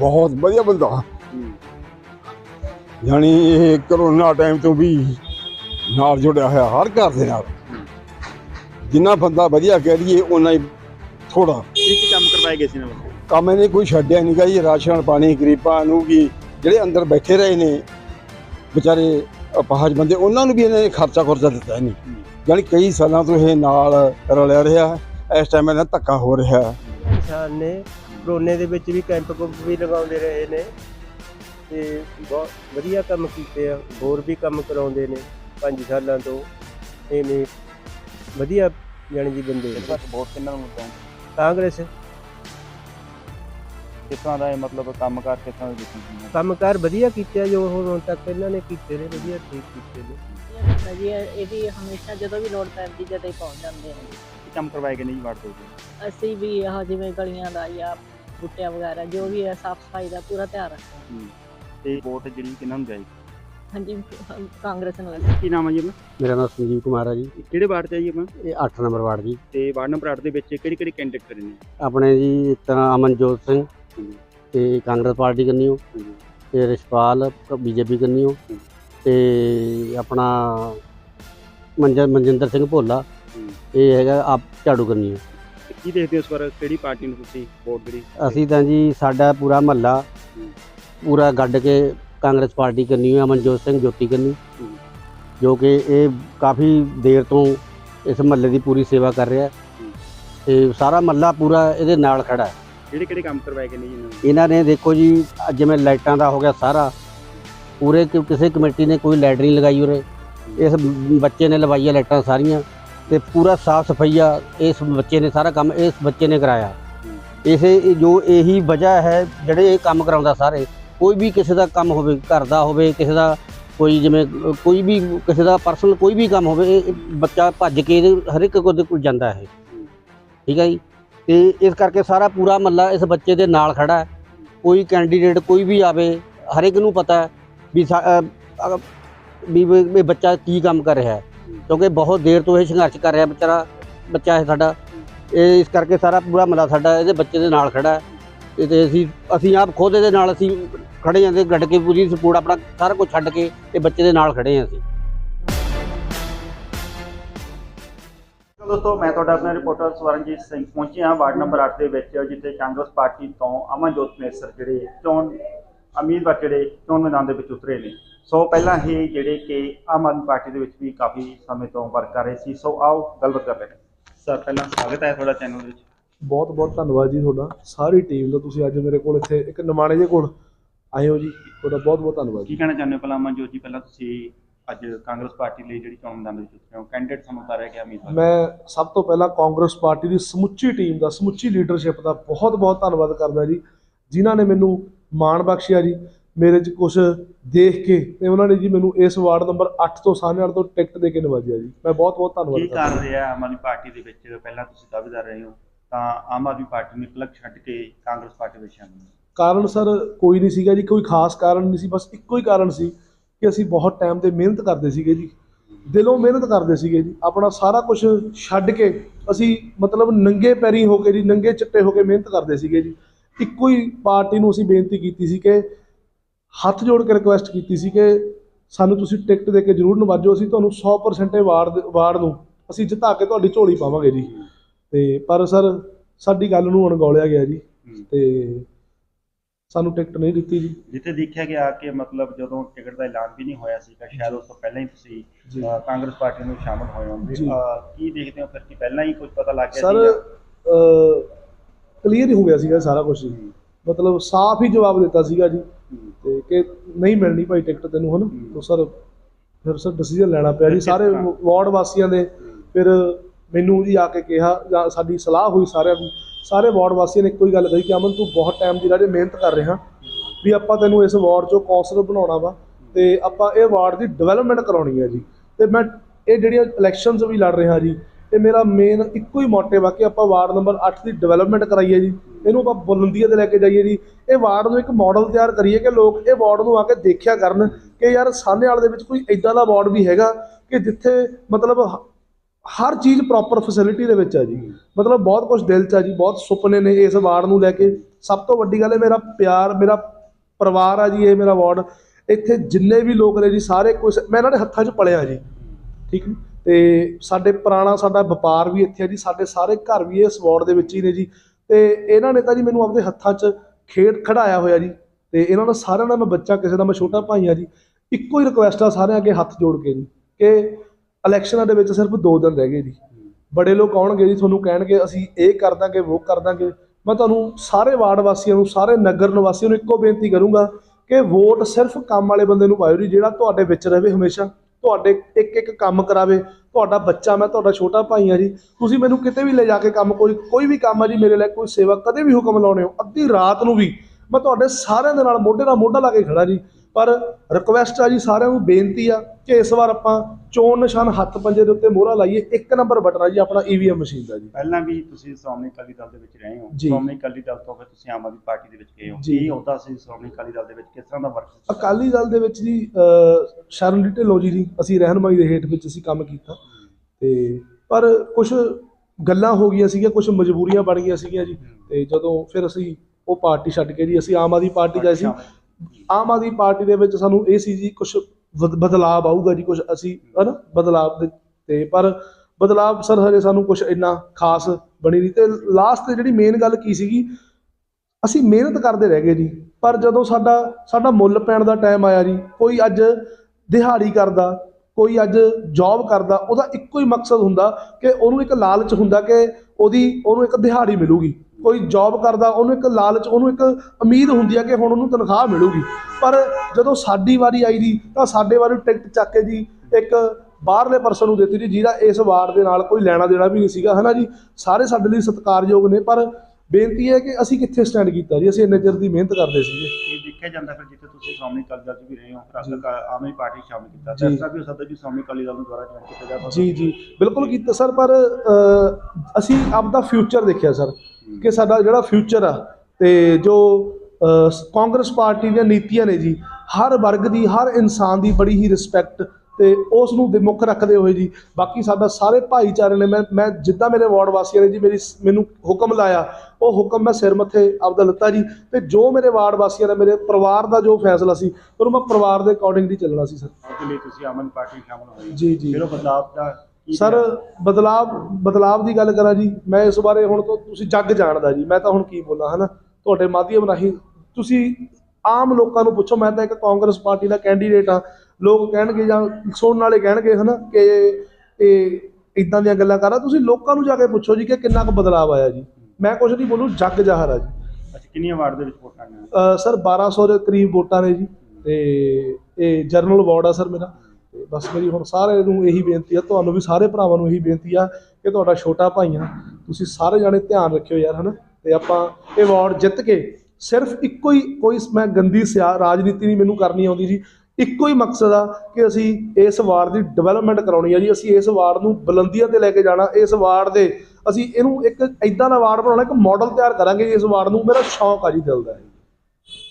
ਬਹੁਤ ਵਧੀਆ ਬੰਦਾ। ਯਾਨੀ ਇਹ ਕਰੋਨਾ ਟਾਈਮ ਤੋਂ ਵੀ ਨਾਲ ਜੁੜਿਆ ਹੋਇਆ ਹਰ ਘਰ ਦੇ ਨਾਲ। ਜਿੰਨਾ ਬੰਦਾ ਵਧੀਆ ਕਹਿ ਲਈਏ ਉਹਨਾਂ ਹੀ ਥੋੜਾ ਕੀ ਕੰਮ ਕਰਵਾਏ ਗਏ ਸੀ ਇਹਨਾਂ ਵੱਲੋਂ? ਕੰਮ ਇਹਨੇ ਕੋਈ ਛੱਡਿਆ ਨਹੀਂ ਗਾ ਜੀ ਰਾਸ਼ਨ ਪਾਣੀ ਗਰੀਬਾਂ ਨੂੰ ਵੀ ਜਿਹੜੇ ਅੰਦਰ ਬੈਠੇ ਰਹੇ ਨੇ ਵਿਚਾਰੇ ਅਪਾਹਜ ਬੰਦੇ ਉਹਨਾਂ ਨੂੰ ਵੀ ਇਹਨੇ ਖਰਚਾ ਖੁਰਚਾ ਦਿੱਤਾ ਨਹੀਂ ਯਾਨੀ ਕਈ ਸਾਲਾਂ ਤੋਂ ਇਹ ਨਾਲ ਰਲਿਆ ਰਿਹਾ ਇਸ ਟਾਈਮ ਇਹਨਾਂ ਧੱਕਾ ਹੋ ਰਿਹਾ। ਕਿਸਾਨ ਨੇ ਕਰੋਨੇ ਦੇ ਵਿੱਚ ਵੀ ਕੈਂਪ ਕੁੰਪ ਵੀ ਲਗਾਉਂਦੇ ਰਹੇ ਨੇ ਤੇ ਬਹੁਤ ਵਧੀਆ ਕੰਮ ਕੀਤੇ ਆ ਹੋਰ ਵੀ ਕੰਮ ਕਰਾਉਂਦੇ ਨੇ 5 ਸਾਲਾਂ ਤੋਂ ਇਹਨੇ ਵਧੀਆ ਜਾਣੀ ਜੀ ਬੰਦੇ ਨੇ। ਵੋਟ ਕਿੰਨਾ ਨੂੰ ਪਾਉਂ ਕਾਂਗਰਸ। ਕਿਸ ਤਰ੍ਹਾਂ ਦਾ ਇਹ ਮਤਲਬ ਕੰਮ ਕਰ ਕਿਸ ਤਰ੍ਹਾਂ ਦਾ ਦੇਖਣ ਨੂੰ ਕੰਮਕਾਰ ਵਧੀਆ ਕੀਤੇ ਆ ਜੋ ਹੁਣ ਹੁਣ ਤੱਕ ਇਹਨਾਂ ਨੇ ਕੀਤੇ ਨੇ ਵਧੀਆ ਠੀਕ ਕੀਤੇ ਨੇ। ਹੁੰਦਾ ਜੀ ਇਹ- ਇਹਦੀ ਹਮੇਸ਼ਾ ਜਦੋਂ ਵੀ ਲੋੜ ਪੈਂਦੀ ਜਦੇ ਹੀ ਪਹੁੰਚ ਜਾਂਦੇ ਨੇ। ਕੀ ਕੰਮ ਕਰਵਾਏ ਗਏ ਨਹੀਂ ਵਾਰਡ ਦੇ ਵਿੱਚ ਅਸੀਂ ਵੀ ਇਹ ਜਿਵੇਂ ਗਲੀਆਂ ਦਾ ਜਾਂ ਬੂਟਿਆਂ ਵਗੈਰਾ ਜੋ ਵੀ ਹੈ ਸਾਫ਼ ਸਫ਼ਾਈ ਦਾ ਪੂਰਾ ਧਿਆਨ ਰੱਖਦੇ ਹਾਂ। ਤੇ ਵੋਟ ਜਿਹੜੀ ਕਿੰਨਾਂ ਨੂੰ ਜਾਏਗੀ? ਹਾਂਜੀ ਕਾਂਗਰਸ ਨੂੰ। ਕੀ ਨਾਮ ਹੈ ਜੀ ਆਪਣਾ? ਮੇਰਾ ਨਾਮ ਸੰਜੀਵ ਕੁਮਾਰ ਹੈ ਜੀ। ਕਿਹੜੇ ਵਾਰਡ ਤੇ ਹੈ ਜੀ ਆਪਣਾ? ਇਹ 8 ਨੰਬਰ ਵਾਰਡ ਜੀ। ਤੇ ਵਾਰਡ ਨੰਬਰ 8 ਦੇ ਵਿੱਚ ਕਿਹੜੀ ਕਿਹੜੀ ਕੈਂਡੀਡੇਟ ਕਰੇ ਨੇ? ਆਪਣੇ ਜੀ ਇੱਕ ਤਾਂ ਅਮਨਜੋਤ ਸਿੰਘ ਹਾਂਜੀ। ਤੇ ਕਾਂਗਰਸ ਪਾਰਟੀ ਕਰਨੀ ਹੋ ਹਾਂਜੀ। ਤੇ ਰਿਸ਼ਪਾਲ ਬੀਜੇਪੀ ਕਰਨੀ ਹੋ। ਤੇ ਆਪਣਾ ਮਨਜ ਮਨਜਿੰਦਰ ਸਿੰਘ ਭੋਲਾ। ਇਹ ਹੈਗਾ ਆਪ ਝਾੜੂ ਕਰਨੀ ਹੋ ਕੀ ਦੇਖਦੇ ਹੋ ਇਸ ਵਾਰ ਕਿਹੜੀ ਪਾਰਟੀ ਨੂੰ ਤੁਸੀਂ ਵੋਟ ਜਿਹੜੀ ਅਸੀਂ ਤਾਂ ਜੀ ਸਾਡਾ ਪੂਰਾ ਮਹੱਲਾ। ਪੂਰਾ ਗੱਡ ਕੇ ਕਾਂਗਰਸ ਪਾਰਟੀ ਕਰਨੀ ਹੋ ਅਮਨਜੋਤ ਸਿੰਘ ਜੋਤੀ ਕਰਨੀ। ਜੋ ਕਿ ਇਹ ਕਾਫੀ ਦੇਰ ਤੋਂ ਇਸ ਮਹੱਲੇ ਦੀ ਪੂਰੀ ਸੇਵਾ ਕਰ ਰਿਹਾ। ਤੇ ਸਾਰਾ ਮਹੱਲਾ ਪੂਰਾ ਇਹਦੇ ਨਾਲ ਖੜਾ ਹੈ ਕਿਹੜੇ ਕਿਹੜੇ ਕੰਮ ਕਰਵਾਏ ਗਏ ਨੇ ਜੀ ਇਹਨਾਂ ਨੇ ਇਹਨਾਂ ਨੇ ਦੇਖੋ ਜੀ ਜਿਵੇਂ ਲਾਈਟਾਂ ਦਾ ਹੋ ਗਿਆ ਸਾਰਾ ਪੂਰੇ ਕਿ- ਕਿਸੇ ਕਮੇਟੀ ਨੇ ਕੋਈ ਲਾਈਟ ਨਹੀਂ ਲਗਾਈ ਉਰੇ ਇਸ ਬੱਚੇ ਨੇ ਲਵਾਈਆਂ ਲਾਈਟਾਂ ਸਾਰੀਆਂ ਤੇ ਪੂਰਾ ਸਾਫ਼ ਸਫਾਈਆ ਇਸ ਬੱਚੇ ਨੇ ਸਾਰਾ ਕੰਮ ਇਸ ਬੱਚੇ ਨੇ ਕਰਾਇਆ। ਇਸੇ ਜੋ ਇਹੀ ਵਜ੍ਹਾ ਹੈ, ਜਿਹੜੇ ਇਹ ਕੰਮ ਕਰਾਉਂਦਾ ਸਾਰੇ, ਕੋਈ ਵੀ ਕਿਸੇ ਦਾ ਕੰਮ ਹੋਵੇ, ਘਰ ਦਾ ਹੋਵੇ, ਕਿਸੇ ਦਾ ਕੋਈ ਜਿਵੇਂ, ਕੋਈ ਵੀ ਕਿਸੇ ਦਾ ਪਰਸਨਲ ਕੋਈ ਵੀ ਕੰਮ ਹੋਵੇ, ਇਹ ਬੱਚਾ ਭੱਜ ਕੇ ਇਹਦੇ ਹਰ ਇੱਕ ਕੋਲ ਕੋਲ ਜਾਂਦਾ ਹੈ। ਠੀਕ ਹੈ ਜੀ? ਤੇ ਇਸ ਕਰਕੇ ਸਾਰਾ ਪੂਰਾ ਮੱਲਾ ਇਸ ਬੱਚੇ ਦੇ ਨਾਲ ਖੜਾ ਹੈ। ਕੋਈ ਕੈਂਡੀਡੇਟ ਕੋਈ ਵੀ ਆਵੇ, ਹਰ ਇੱਕ ਨੂੰ ਪਤਾ ਵੀ ਸਾ- ਵੀ ਵੀ ਬੱਚਾ ਕੀ ਕੰਮ ਕਰ ਰਿਹਾ ਹੈ। ਕਿਉਂਕਿ ਬਹੁਤ ਦੇਰ ਤੋਂ ਇਹ ਸੰਘਰਸ਼ ਕਰ ਰਿਹਾ ਵਿਚਾਰਾ, ਬੱਚਾ ਹੈ ਸਾਡਾ। ਇਹ ਇਸ ਕਰਕੇ ਸਾਰਾ ਪੂਰਾ ਮੱਲਾ ਸਾਡਾ ਇਹਦੇ ਬੱਚੇ ਦੇ ਨਾਲ ਖੜਾ ਹੈ। ਤੇ- ਅਸੀਂ ਅਸੀਂ ਆਪ ਖੁਦ ਇਹਦੇ ਨਾਲ ਅਸੀਂ ਖੜੇ ਹਾਂ ਗੱਡ ਕੇ ਪੂਰੀ ਸਪੋਰਟ ਆਪਣਾ ਸਾਰਾ ਕੁਝ ਛੱਡ ਕੇ ਤੇ ਬੱਚੇ ਦੇ ਨਾਲ ਖੜੇ ਹਾਂ ਅਸੀਂ। ਦੋਸਤੋ, ਮੈਂ ਤੁਹਾਡਾ ਆਪਣਾ ਰਿਪੋਰਟਰ ਸਵਰਨਜੀਤ ਸਿੰਘ ਪਹੁੰਚੇ ਹਾਂ ਵਾਰਡ ਨੰਬਰ 8 ਦੇ ਵਿੱਚ, ਜਿੱਥੇ ਕਾਂਗਰਸ ਪਾਰਟੀ ਤੋਂ ਅਮਨਜੋਤ ਮੇਸਰ ਜਿਹੜੇ ਚੋਣ ਉਮੀਦਵਾਰ ਜਿਹੜੇ ਚੋਣ ਮੈਦਾਨ ਦੇ ਵਿੱਚ ਉਤਰੇ ਨੇ। ਸੋ ਪਹਿਲਾਂ ਹੀ ਜਿਹੜੇ ਕਿ ਆਮ ਆਦਮੀ ਪਾਰਟੀ ਦੇ ਵਿੱਚ ਵੀ ਕਾਫੀ ਸਮੇਂ ਤੋਂ ਵਰਕ ਕਰ ਰਹੇ ਸੀ। ਸੋ ਆਓ ਗੱਲਬਾਤ ਕਰ ਲੈਂਦੇ ਹਾਂ। ਸਰ ਪਹਿਲਾਂ ਸਵਾਗਤ ਹੈ ਤੁਹਾਡਾ ਚੈਨਲ ਵਿੱਚ। ਬਹੁਤ ਬਹੁਤ ਧੰਨਵਾਦ ਜੀ ਤੁਹਾਡਾ। ਸਾਰੀ ਟੀਮ ਦਾ ਤੁਸੀਂ ਅੱਜ ਮੇਰੇ ਕੋਲ ਇੱਥੇ ਇੱਕ ਨਿਮਾਣੇ ਜੇ ਕੋਲ ਆਏ ਹੋ ਜੀ। ਤੁਹਾਡਾ ਬਹੁਤ ਬਹੁਤ ਧੰਨਵਾਦ ਕੀ ਕਹਿਣਾ ਚਾਹੁੰਦੇ ਹੋ ਪਹਿਲਾਂ ਅਮਨਜੋਤ ਜੀ? ਪਹਿਲਾਂ ਤੁਸੀਂ ਅੱਜ ਕਾਂਗਰਸ ਪਾਰਟੀ ਲਈ ਜਿਹੜੀ ਚੋਣ ਮੈਦਾਨ ਦੇ ਵਿੱਚ ਉਤਰੇ ਹੋ ਕੈਂਡੀਡੇਟ ਸਾਨੂੰ ਉਤਾਰਿਆ ਗਿਆ ਉਮੀਦਵਾਰ। ਮੈਂ ਸਭ ਤੋਂ ਪਹਿਲਾਂ ਕਾਂਗਰਸ ਪਾਰਟੀ ਦੀ ਸਮੁੱਚੀ ਟੀਮ ਦਾ ਸਮੁੱਚੀ ਲੀਡਰਸ਼ਿਪ ਦਾ ਬਹੁਤ ਬਹੁਤ ਧੰਨਵਾਦ ਕਰਦਾ ਜੀ ਜਿਨ੍ਹਾਂ ਨੇ ਮੈਨੂੰ ਮਾਣ ਬਖਸ਼ਿਆ ਜੀ। ਮੇਰੇ 'ਚ ਕੁਝ ਦੇਖ ਕੇ ਤੇ ਉਹਨਾਂ ਨੇ ਜੀ ਮੈਨੂੰ ਇਸ ਵਾਰਡ ਨੰਬਰ 8 ਤੋਂ ਸਾਹਨੇਵਾਲ ਤੋਂ ਟਿਕਟ ਦੇ ਕੇ ਨਵਾਜਿਆ ਜੀ। ਮੈਂ ਬਹੁਤ ਬਹੁਤ ਧੰਨਵਾਦ ਕੀ ਕਰਦਾ। ਕਾਰਨ ਰਿਹਾ ਆਮ ਆਦਮੀ ਪਾਰਟੀ ਦੇ ਵਿੱਚ? ਪਹਿਲਾਂ ਤੁਸੀਂ ਦਾਅਵੇਦਾਰ ਰਹੇ ਹੋ ਤਾਂ ਆਮ ਆਦਮੀ ਪਾਰਟੀ ਨੂੰ ਪਲਕ ਛੱਡ ਕੇ ਕਾਂਗਰਸ ਪਾਰਟੀ ਵਿੱਚ ਸ਼ਾਮਲ ਕਾਰਨ ਸਰ ਕੋਈ ਨਹੀਂ ਸੀਗਾ ਜੀ ਕੋਈ ਖਾਸ ਕਾਰਨ ਨਹੀਂ ਸੀ ਬਸ ਇੱਕੋ ਹੀ ਕਾਰਨ ਸੀ ਕਿ ਅਸੀਂ ਬਹੁਤ ਟਾਈਮ ਤੇ ਮਿਹਨਤ ਕਰਦੇ ਸੀਗੇ ਜੀ ਦਿਲੋਂ ਮਿਹਨਤ ਕਰਦੇ ਸੀਗੇ ਜੀ ਆਪਣਾ ਸਾਰਾ ਕੁਝ ਛੱਡ ਕੇ ਅਸੀਂ ਮਤਲਬ ਨੰਗੇ ਪੈਰੀ ਹੋ ਕੇ ਜੀ ਨੰਗੇ ਚਿੱਟੇ ਹੋ ਕੇ ਮਿਹਨਤ ਕਰਦੇ ਸੀਗੇ ਜੀ। ਇੱਕੋ ਹੀ ਪਾਰਟੀ ਨੂੰ ਅਸੀਂ ਬੇਨਤੀ ਕੀਤੀ ਸੀ ਕਿ ਹੱਥ ਜੋੜ ਕੇ ਰਿਕੁਐਸਟ ਕੀਤੀ ਸੀ ਕਿ ਸਾਨੂੰ ਤੁਸੀਂ ਟਿਕਟ ਦੇ ਕੇ ਜ਼ਰੂਰ ਨਵਾਜੋ ਅਸੀਂ ਤੁਹਾਨੂੰ 100% ਅਵਾਰਡ ਅਵਾਰਡ ਨੂੰ ਅਸੀਂ ਜਿਤਾ ਕੇ ਤੁਹਾਡੀ ਝੋਲੀ ਪਾਵਾਂਗੇ ਜੀ। ਤੇ ਪਰ ਸਰ ਸਾਡੀ ਗੱਲ ਨੂੰ ਅਣਗੌਲਿਆ ਗਿਆ ਜੀ। ਤੇ ਸਾਨੂੰ ਟਿਕਟ ਨਹੀਂ ਦਿੱਤੀ ਜੀ। ਜਿੱਥੇ ਦੇਖਿਆ ਗਿਆ ਕਿ ਮਤਲਬ ਜਦੋਂ ਟਿਕਟ ਦਾ ਐਲਾਨ ਵੀ ਨਹੀਂ ਹੋਇਆ ਸੀਗਾ ਸ਼ਾਇਦ ਉਸ ਤੋਂ ਪਹਿਲਾਂ ਹੀ ਤੁਸੀਂ ਕਾਂਗਰਸ ਪਾਰਟੀ ਨੂੰ ਸ਼ਾਮਲ ਹੋਏ। ਅਹ, ਕੀ ਦੇਖਦੇ ਹੋ ਫਿਰ ਕਿ ਪਹਿਲਾਂ ਹੀ ਕੁਝ ਪਤਾ ਲੱਗ ਗਿਆ ਸਰ ਸੀ ਕਲੀਅਰ ਹੀ ਹੋ ਗਿਆ ਸੀਗਾ ਸਾਰਾ ਕੁਝ ਜੀ। ਮਤਲਬ ਸਾਫ਼ ਹੀ ਜਵਾਬ ਦਿੱਤਾ ਸੀਗਾ ਜੀ। ਤੇ ਕਿ ਨਹੀਂ ਮਿਲਣੀ ਭਾਈ ਟਿਕਟ ਤੈਨੂੰ ਹਨ। ਤਾਂ ਸਰ ਫਿਰ ਸਰ ਡਿਸੀਜਨ ਲੈਣਾ ਪਿਆ ਜੀ। ਸਾਰੇ? ਵਾਰਡ ਵਾਸੀਆਂ ਦੇ। ਫਿਰ ਮੈਨੂੰ ਜੀ ਆ ਕੇ ਕਿਹਾ ਜਾਂ ਸਾਡੀ ਸਲਾਹ ਹੋਈ ਸਾਰਿਆਂ ਦੀ ਸਾਰੇ ਵਾਰਡ ਵਾਸੀਆਂ ਨੇ ਹੀ ਗੱਲ ਕਹੀ ਕਿ ਅਮਨ ਤੂੰ ਬਹੁਤ ਟਾਈਮ ਦੀ ਰਾਜੇ ਮਿਹਨਤ ਕਰ ਰਿਹਾ। ਵੀ ਆਪਾਂ ਤੈਨੂੰ ਇਸ ਵਾਰਡ ਚੋਂ ਕੌਂਸਲਰ ਬਣਾਉਣਾ ਵਾ ਤੇ ਆਪਾਂ ਇਹ ਵਾਰਡ ਦੀ ਡਿਵੈਲਪਮੈਂਟ ਕਰਾਉਣੀ ਹੈ ਜੀ। ਤੇ ਮੈਂ ਇਹ ਜਿਹੜੀਆਂ ਇਲੈਕਸ਼ਨਸ ਵੀ ਲੜ ਰਿਹਾ ਜੀ ਇਹ ਮੇਰਾ ਮੇਨ ਇੱਕੋ ਹੀ ਮੋਟਿਵ ਆ ਕਿ ਆਪਾਂ ਵਾਰਡ ਨੰਬਰ 8 ਦੀ ਡਿਵੈਲਪਮੈਂਟ ਕਰਾਈਏ ਜੀ। ਇਹਨੂੰ ਆਪਾਂ ਬੁਲੰਦੀਆਂ ਤੇ ਲੈ ਕੇ ਜਾਈਏ ਜੀ। ਇਹ ਵਾਰਡ ਨੂੰ ਇੱਕ ਮਾਡਲ ਤਿਆਰ ਕਰੀਏ ਕਿ ਲੋਕ ਇਹ ਵਾਰਡ ਨੂੰ ਆ ਕੇ ਦੇਖਿਆ ਕਰਨ ਕਿ ਯਾਰ ਸਾਹਨੇਵਾਲ ਦੇ ਵਿੱਚ ਕੋਈ ਇਦਾਂ ਦਾ ਵਾਰਡ ਵੀ ਹੈਗਾ ਕਿ ਜਿੱਥੇ ਮਤਲਬ ਹਰ ਚੀਜ਼ ਪ੍ਰੋਪਰ ਫੈਸਿਲਿਟੀ ਦੇ ਵਿੱਚ ਆ ਜੀ। ਮਤਲਬ ਬਹੁਤ ਕੁਝ ਦਿਲ 'ਚ ਆ ਜੀ, ਬਹੁਤ ਸੁਪਨੇ ਨੇ ਇਸ ਵਾਰਡ ਨੂੰ ਲੈ ਕੇ। ਸਭ ਤੋਂ ਵੱਡੀ ਗੱਲ ਹੈ ਮੇਰਾ ਪਿਆਰ, ਮੇਰਾ ਪਰਿਵਾਰ ਆ ਜੀ ਇਹ ਮੇਰਾ ਵਾਰਡ। ਇੱਥੇ ਜਿੰਨੇ ਵੀ ਲੋਕ ਨੇ ਜੀ, ਸਾਰੇ ਕੁਝ ਮੈਂ ਇਹਨਾਂ ਦੇ ਹੱਥਾਂ 'ਚ ਪਲਿਆ ਜੀ। ਠੀਕ ਨੇ? ਤੇ ਸਾਡੇ ਪੁਰਾਣਾ ਸਾਡਾ ਵਪਾਰ ਵੀ ਇੱਥੇ ਹੈ ਜੀ, ਸਾਡੇ ਸਾਰੇ ਘਰ ਵੀ ਇਸ ਵਾਰਡ ਦੇ ਵਿੱਚ ਹੀ ਨੇ ਜੀ। ਤੇ ਇਹਨਾਂ ਨੇ ਤਾਂ ਜੀ ਮੈਨੂੰ ਆਪਦੇ ਹੱਥਾਂ 'ਚ ਖੇਡ ਖੜਾਇਆ ਹੋਇਆ ਜੀ। ਤੇ ਇਹਨਾਂ ਦਾ ਸਾਰਿਆਂ ਦਾ ਮੈਂ ਬੱਚਾ, ਕਿਸੇ ਦਾ ਮੈਂ ਛੋਟਾ ਭਾਈ ਆ ਜੀ। ਇੱਕੋ ਹੀ ਰਿਕੁਐਸਟ ਆ ਸਾਰਿਆਂ ਅੱਗੇ ਹੱਥ ਜੋੜ ਕੇ ਜੀ ਕਿ ਇਲੈਕਸ਼ਨਾਂ ਦੇ ਵਿੱਚ ਸਿਰਫ 2 ਦਿਨ ਰਹਿ ਗਏ ਜੀ। ਬੜੇ ਲੋਕ ਆਉਣਗੇ ਜੀ ਤੁਹਾਨੂੰ ਕਹਿਣਗੇ, ਅਸੀਂ ਇਹ ਕਰ ਦਾਂਗੇ ਉਹ ਕਰ ਦਾਂਗੇ। ਮੈਂ ਤੁਹਾਨੂੰ ਸਾਰੇ ਵਾਰਡ ਵਾਸੀਆਂ ਨੂੰ, ਸਾਰੇ ਨਗਰ ਨਿਵਾਸੀਆਂ ਨੂੰ ਇੱਕੋ ਬੇਨਤੀ ਕਰੂੰਗਾ ਕਿ ਵੋਟ ਸਿਰਫ ਕੰਮ ਵਾਲੇ ਬੰਦੇ ਨੂੰ ਪਾਇਓ ਜੀ, ਜਿਹੜਾ ਤੁਹਾਡੇ ਵਿੱਚ ਰਹੇ ਹਮੇਸ਼ਾ। ਤੁਹਾਡੇ ਇੱਕ ਇੱਕ ਕੰਮ ਕਰਾਵੇ, ਤੁਹਾਡਾ ਬੱਚਾ, ਮੈਂ ਤੁਹਾਡਾ ਛੋਟਾ ਭਾਈ ਆ ਜੀ, ਤੁਸੀਂ ਮੈਨੂੰ ਕਿਤੇ ਵੀ ਲੈ ਜਾ ਕੇ ਕੰਮ, ਕੋਈ ਕੋਈ ਵੀ ਕੰਮ ਆ ਜੀ, ਮੇਰੇ ਲਈ ਕੋਈ ਸੇਵਾ ਕਦੇ ਵੀ ਹੁਕਮ ਲਾਉਣੇ ਹੋ, ਅੱਧੀ ਰਾਤ ਨੂੰ ਵੀ ਮੈਂ ਤੁਹਾਡੇ ਸਾਰਿਆਂ ਦੇ ਨਾਲ ਮੋਢੇ ਨਾਲ ਮੋਢਾ ਲਾ ਕੇ ਖੜਾ ਜੀ। ਪਰ ਰਿਕੁਐਸਟ ਆ ਜੀ ਸਾਰਿਆਂ ਨੂੰ ਬੇਨਤੀ ਆ ਕਿ ਇਸ ਵਾਰ ਆਪਾਂ ਚੋਣ ਨਿਸ਼ਾਨ ਹੱਥ ਪੰਜੇ ਦੇ ਉੱਤੇ ਮੋਹਰਾ ਲਾਈਏ ਇੱਕ ਨੰਬਰ ਬਟਨ ਆ ਜੀ ਆਪਣਾ ਈਵੀਐਮ ਮਸ਼ੀਨ ਦਾ ਜੀ। ਪਹਿਲਾਂ ਵੀ ਤੁਸੀਂ ਸ਼੍ਰੋਮਣੀ ਅਕਾਲੀ ਦਲ ਦੇ ਵਿੱਚ ਰਹੇ ਹੋ। ਸ਼੍ਰੋਮਣੀ ਅਕਾਲੀ ਦਲ ਤੋਂ ਫਿਰ ਤੁਸੀਂ ਆਮ ਆਦਮੀ ਪਾਰਟੀ ਦੇ ਵਿੱਚ ਗਏ ਹੋ। ਜੀ। ਕੀ ਹੁੰਦਾ ਸੀ ਸ਼੍ਰੋਮਣੀ ਅਕਾਲੀ ਦਲ ਦੇ ਵਿੱਚ? ਕਿਸ ਤਰ੍ਹਾਂ ਦਾ ਵਰਕ ਅਕਾਲੀ ਦਲ ਦੇ ਵਿੱਚ ਜੀ ਸ਼ਰਨਜੀਤ ਢਿੱਲੋਂ ਜੀ ਦੀ ਅਸੀਂ ਰਹਿਨਮਾਈ ਦੇ ਹੇਠ ਵਿੱਚ ਅਸੀਂ ਕੰਮ ਕੀਤਾ। ਤੇ ਪਰ ਕੁਝ ਗੱਲਾਂ ਹੋ ਗਈਆਂ ਸੀਗੀਆਂ ਕੁਝ ਮਜਬੂਰੀਆਂ ਬਣ ਗਈਆਂ ਸੀਗੀਆਂ ਜੀ। ਤੇ ਜਦੋਂ ਫਿਰ ਅਸੀਂ ਉਹ ਪਾਰਟੀ ਛੱਡ ਕੇ ਜੀ ਅਸੀਂ ਆਮ ਆਦਮੀ ਪਾਰਟੀ ਆਏ ਸੀ। ਆਮ ਆਦਮੀ ਪਾਰਟੀ ਦੇ ਵਿੱਚ ਸਾਨੂੰ ਇਹ ਸੀ ਜੀ ਕੁਝ ਬਦਲਾਵ ਆਊਗਾ ਜੀ ਕੁਝ ਅਸੀਂ, ਹਨਾ, ਬਦਲਾਵ ਦੇ ਤੇ, ਪਰ ਬਦਲਾਵ ਸਰ ਹਜੇ ਸਾਨੂੰ ਕੁਝ ਇੰਨਾ ਖਾਸ ਬਣੀ ਨਹੀਂ ਤੇ ਲਾਸਟ ਤੇ ਜਿਹੜੀ ਮੇਨ ਗੱਲ ਕੀ ਸੀਗੀ, ਅਸੀਂ ਮਿਹਨਤ ਕਰਦੇ ਰਹਿ ਗਏ ਜੀ, ਪਰ ਜਦੋਂ ਸਾਡਾ ਸਾਡਾ ਮੁੱਲ ਪੈਣ ਦਾ ਟਾਈਮ ਆਇਆ ਜੀ, ਕੋਈ ਅੱਜ ਦਿਹਾੜੀ ਕਰਦਾ, ਕੋਈ ਅੱਜ ਜੌਬ ਕਰਦਾ, ਉਹਦਾ ਇੱਕੋ ਹੀ ਮਕਸਦ ਹੁੰਦਾ ਕਿ ਉਹਨੂੰ ਇੱਕ ਲਾਲਚ ਹੁੰਦਾ ਕਿ ਉਹਦੀ, ਉਹਨੂੰ ਇੱਕ ਦਿਹਾੜੀ ਮਿਲੂਗੀ। ਕੋਈ ਜੌਬ ਕਰਦਾ ਉਹਨੂੰ ਇੱਕ ਲਾਲਚ ਉਹਨੂੰ ਇੱਕ ਉਮੀਦ ਹੁੰਦੀ ਹੈ ਕਿ ਹੁਣ ਉਹਨੂੰ ਤਨਖਾਹ ਮਿਲੂਗੀ। ਪਰ ਜਦੋਂ ਸਾਡੀ ਵਾਰੀ ਆਈ ਜੀ ਤਾਂ ਸਾਡੇ ਵਾਰੀ ਟਿਕਟ ਚੱਕ ਕੇ ਜੀ ਇੱਕ ਬਾਹਰਲੇ ਪਰਸਨ ਨੂੰ ਦਿੱਤੀ ਜੀ ਜਿਹਦਾ ਇਸ ਵਾਰਡ ਦੇ ਨਾਲ ਕੋਈ ਲੈਣਾ ਦੇਣਾ ਵੀ ਨਹੀਂ ਸੀਗਾ ਹਨਾ ਜੀ? ਸਾਰੇ ਸਾਡੇ ਲਈ ਸਤਿਕਾਰਯੋਗ ਨੇ ਪਰ ਬੇਨਤੀ ਹੈ ਕਿ ਅਸੀਂ ਕਿੱਥੇ ਸਟੈਂਡ ਕੀਤਾ ਜੀ? ਅਸੀਂ ਇੰਨੇ ਚਿਰ ਦੀ ਮਿਹਨਤ ਕਰਦੇ ਸੀਗੇ। ਇਹ ਦੇਖਿਆ ਜਾਂਦਾ ਫਿਰ ਜਿੱਥੇ ਤੁਸੀਂ ਸ਼੍ਰੋਮਣੀ ਅਕਾਲੀ ਦਲ 'ਚ ਵੀ ਰਹੇ ਹੋ ਫਿਰ ਆਮ ਆਦਮੀ ਪਾਰਟੀ ਸ਼ਾਮਿਲ ਕੀਤਾ। ਤਾਂ ਤਰ੍ਹਾਂ ਵੀ ਹੋ ਸਕਦਾ ਜੀ ਸ਼੍ਰੋਮਣੀ ਅਕਾਲੀ ਦਲ ਨੂੰ ਦੁਬਾਰਾ ਜੁਆਇਨ ਕੀਤਾ ਜਾ ਜੀ ਜੀ। ਬਿਲਕੁਲ ਕੀਤਾ ਸਰ ਪਰ ਅਸੀਂ ਆਪਦਾ ਫਿਊਚਰ ਦੇਖਿਆ ਸਰ। ਕਿ ਸਾਡਾ ਜਿਹੜਾ ਫਿਊਚਰ ਆ ਤੇ ਜੋ ਕਾਂਗਰਸ ਪਾਰਟੀ ਦੀਆਂ ਨੀਤੀਆਂ ਨੇ ਜੀ ਹਰ ਵਰਗ ਦੀ ਹਰ ਇਨਸਾਨ ਦੀ ਬੜੀ ਹੀ ਰਿਸਪੈਕਟ ਤੇ ਉਸ ਨੂੰ ਦੇ ਮੁੱਖ ਰੱਖਦੇ ਹੋਏ ਜੀ ਬਾਕੀ ਸਾਡਾ ਸਾਰੇ ਭਾਈਚਾਰੇ ਨੇ ਮੈਂ ਮੈਂ ਜਿੱਦਾਂ ਮੇਰੇ ਵਾਰਡ ਵਾਸੀਆਂ ਨੇ ਜੀ ਮੇਰੀ ਮੈਨੂੰ ਹੁਕਮ ਲਾਇਆ ਉਹ ਹੁਕਮ ਮੈਂ ਸਿਰ ਮੱਥੇ ਆਪਦਾ ਲੱਤਾ ਜੀ ਤੇ ਜੋ ਮੇਰੇ ਵਾਰਡ ਵਾਸੀਆਂ ਨੇ ਮੇਰੇ ਪਰਿਵਾਰ ਦਾ ਜੋ ਫੈਸਲਾ ਸੀ ਉਹਨੂੰ ਮੈਂ ਪਰਿਵਾਰ ਦੇ ਅਕੋਰਡਿੰਗਲੀ ਚੱਲਣਾ ਸੀ ਸਰ। ਉਹਦੇ ਲਈ ਤੁਸੀਂ ਆਦਮੀ ਪਾਰਟੀ ਸ਼ਾਮਲ ਹੋਏ। ਜੀ ਜੀ। ਫਿਰ ਉਹ ਬਦਲਾਵ ਦਾ ਸਰ ਬਦਲਾਵ ਬਦਲਾਵ ਦੀ ਗੱਲ ਕਰਾਂ ਜੀ ਮੈਂ ਇਸ ਬਾਰੇ ਹੁਣ ਤੋਂ ਤੁਸੀਂ ਜੱਗ ਜਾਣਦਾ ਜੀ ਮੈਂ ਤਾਂ ਹੁਣ ਕੀ ਬੋਲਾਂ ਹਨਾ? ਤੁਹਾਡੇ ਮਾਧਿਅਮ ਰਾਹੀਂ ਤੁਸੀਂ ਆਮ ਲੋਕਾਂ ਨੂੰ ਪੁੱਛੋ ਮੈਂ ਤਾਂ ਇੱਕ ਕਾਂਗਰਸ ਪਾਰਟੀ ਦਾ ਕੈਂਡੀਡੇਟ ਆ ਲੋਕ ਕਹਿਣਗੇ ਜਾਂ ਸੁਣਨ ਵਾਲੇ ਕਹਿਣਗੇ ਹਨਾ ਕਿ ਇਹ ਇਦਾਂ ਦੀਆਂ ਗੱਲਾਂ ਕਰ ਤੁਸੀਂ ਲੋਕਾਂ ਨੂੰ ਜਾ ਕੇ ਪੁੱਛੋ ਜੀ ਕਿ ਕਿੰਨਾ ਕੁ ਬਦਲਾਵ ਆਇਆ ਜੀ। ਮੈਂ ਕੁਝ ਨਹੀਂ ਬੋਲੂ ਜੱਗ ਜ਼ਾਹਰ ਆ ਜੀ। ਅੱਛਾ ਕਿੰਨੀਆਂ ਵਾਰਡ ਦੇ ਵਿੱਚ ਵੋਟਾਂ ਨੇ? ਸਰ 1200 ਦੇ ਕਰੀਬ ਵੋਟਾਂ ਨੇ ਜੀ। ਤੇ ਇਹ ਜਰਨਲ ਵਾਰਡ ਆ ਸਰ ਮੇਰਾ। ਤੇ ਬਸ ਮੇਰੀ ਹੁਣ ਸਾਰੇ ਨੂੰ ਇਹੀ ਬੇਨਤੀ ਆ, ਤੁਹਾਨੂੰ ਵੀ ਸਾਰੇ ਭਰਾਵਾਂ ਨੂੰ ਇਹੀ ਬੇਨਤੀ ਆ ਕਿ ਤੁਹਾਡਾ ਛੋਟਾ ਭਾਈ ਆ ਤੁਸੀਂ ਸਾਰੇ ਜਾਣੇ ਧਿਆਨ ਰੱਖਿਓ ਯਾਰ, ਹਨਾ? ਤੇ ਆਪਾਂ ਇਹ ਵਾਰਡ ਜਿੱਤ ਕੇ ਸਿਰਫ ਇੱਕੋ ਹੀ ਕੋਈ ਮੈਂ ਗੰਦੀ ਸਿਆ, ਰਾਜਨੀਤੀ ਨਹੀਂ ਮੈਨੂੰ ਕਰਨੀ ਆਉਂਦੀ ਜੀ। ਇੱਕੋ ਹੀ ਮਕਸਦ ਆ ਕਿ ਅਸੀਂ ਇਸ ਵਾਰਡ ਦੀ ਡਿਵੈਲਪਮੈਂਟ ਕਰਾਉਣੀ ਆ ਜੀ। ਅਸੀਂ ਇਸ ਵਾਰਡ ਨੂੰ ਬੁਲੰਦੀਆਂ ਤੇ ਲੈ ਕੇ ਜਾਣਾ, ਇਸ ਵਾਰਡ ਦੇ ਅਸੀਂ ਇਹਨੂੰ ਇੱਕ ਇਦਾਂ ਦਾ ਵਾਰਡ ਬਣਾਉਣਾ, ਇੱਕ ਮਾਡਲ ਤਿਆਰ ਕਰਾਂਗੇ ਇਸ ਵਾਰਡ ਨੂੰ। ਮੇਰਾ ਸ਼ੌਂਕ ਆ ਜੀ ਦਿਲ ਦਾ